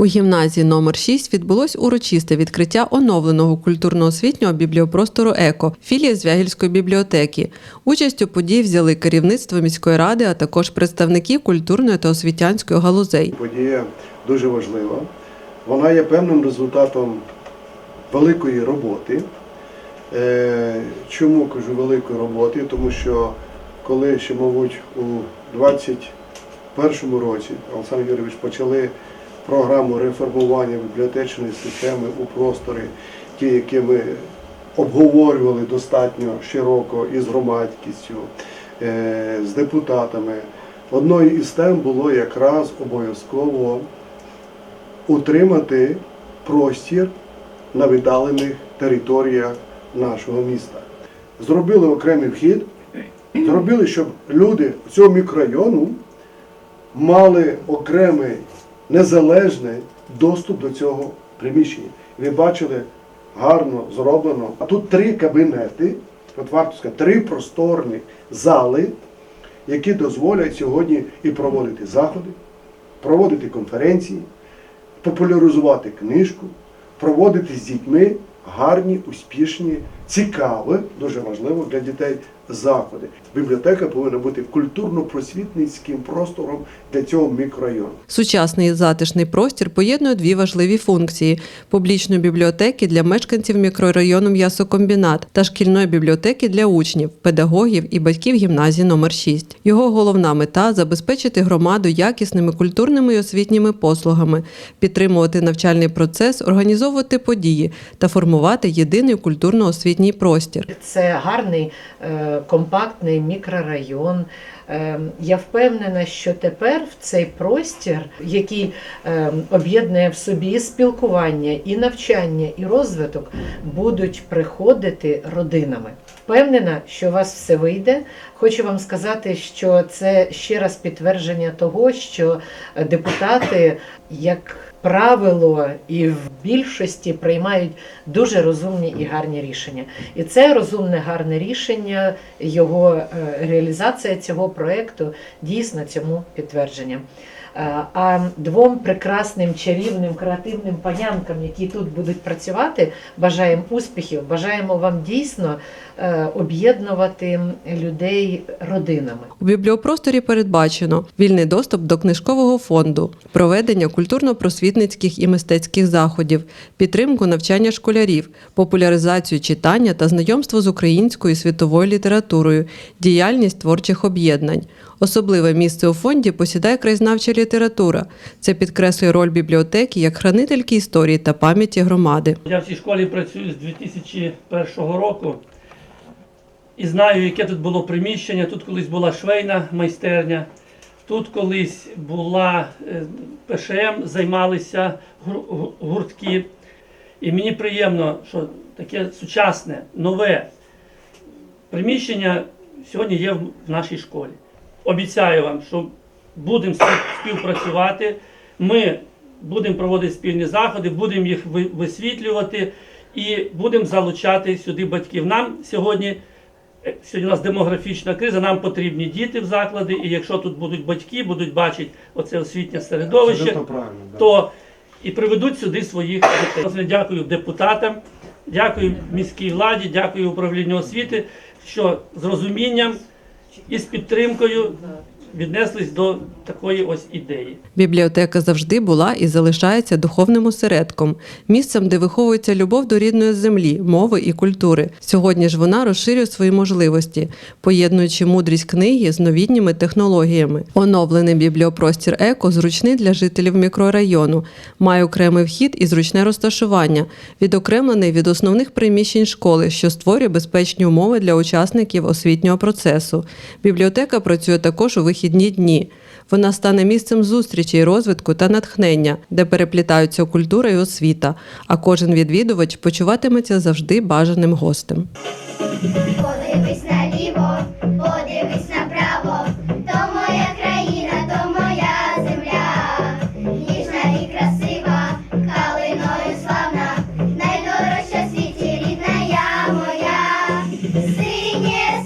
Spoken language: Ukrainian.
У гімназії номер 6 відбулось урочисте відкриття оновленого культурно-освітнього бібліопростору ЕКО філії Звягільської бібліотеки. Участь у події взяли керівництво міської ради, а також представники культурної та освітянської галузей. Подія дуже важлива. Вона є певним результатом великої роботи. Е, Чому кажу великої роботи? Тому що коли ще, мабуть, у 21-му році Олександр Юрійович почали програму реформування бібліотечної системи у просторі, ті, які ми обговорювали достатньо широко із громадськістю, е, з депутатами. Одною із тем було якраз обов'язково утримати простір на віддалених територіях нашого міста. Зробили окремий вхід, зробили, щоб люди цього мікрорайону мали окремий незалежний доступ до цього приміщення. Ви бачили, гарно зроблено. А тут три кабінети, от варто сказати, три просторні зали, які дозволять сьогодні і проводити заходи, проводити конференції, популяризувати книжку, проводити з дітьми гарні, успішні, цікаві, дуже важливо для дітей заходи. Бібліотека повинна бути культурно-просвітницьким простором для цього мікрорайону. Сучасний затишний простір поєднує дві важливі функції: публічної бібліотеки для мешканців мікрорайону М'ясокомбінат та шкільної бібліотеки для учнів, педагогів і батьків гімназії номер 6 Його головна мета забезпечити громаду якісними культурними і освітніми послугами, підтримувати навчальний процес, організовувати події та формувати єдиний культурно-освітній простір. Це гарний е, компактний мікрорайон. Е, Я впевнена, що тепер в цей простір, який е, об'єднує в собі спілкування, і навчання, і розвиток, будуть приходити родинами. Впевнена, що у вас все вийде. Хочу вам сказати, що це ще раз підтвердження того, що депутати, як правило, і в більшості приймають дуже розумні і гарні рішення. І це розумне гарне рішення, його е, реалізація цього проекту дійсно цьому підтвердження. Е, А двом прекрасним чарівним креативним панянкам, які тут будуть працювати, бажаємо успіхів, бажаємо вам дійсно е, об'єднувати людей родинами. У бібліопросторі передбачено вільний доступ до книжкового фонду, проведення культурно-просвітницьких і мистецьких заходів, підтримку навчання школярів, популяризацію читання та знайомство з українською і світовою літературою, діяльність творчих об'єднань. Особливе місце у фонді посідає краєзнавча література. Це підкреслює роль бібліотеки як хранительки історії та пам'яті громади. Я в цій школі працюю з 2001 року і знаю, яке тут було приміщення. Тут колись була швейна майстерня, тут колись була е, ПШМ, займалися гуртки. І мені приємно, що таке сучасне, нове приміщення сьогодні є в нашій школі. Обіцяю вам, що будемо співпрацювати. Ми будемо проводити спільні заходи, будемо їх висвітлювати і будемо залучати сюди батьків. Нам сьогодні, сьогодні у нас демографічна криза, нам потрібні діти в заклади, і якщо тут будуть батьки, будуть бачити оце освітнє середовище, то і приведуть сюди своїх дітей. Дякую депутатам, дякую міській владі, дякую управлінню освіти, що з розумінням і з підтримкою віднеслись до такої ось ідеї. Бібліотека завжди була і залишається духовним осередком, місцем, де виховується любов до рідної землі, мови і культури. Сьогодні ж вона розширює свої можливості, поєднуючи мудрість книги з новітніми технологіями. Оновлений бібліопростір еко зручний для жителів мікрорайону, має окремий вхід і зручне розташування, відокремлений від основних приміщень школи, що створює безпечні умови для учасників освітнього процесу. Бібліотека працює також у вихідні дні. Вона стане місцем зустрічей, розвитку та натхнення, де переплітаються культура і освіта, а кожен відвідувач почуватиметься завжди бажаним гостем. Подивись наліво, подивись направо, то моя країна, то моя земля, ніжна і красива, калиною славна, найдорожча в світі рідна я моя, синє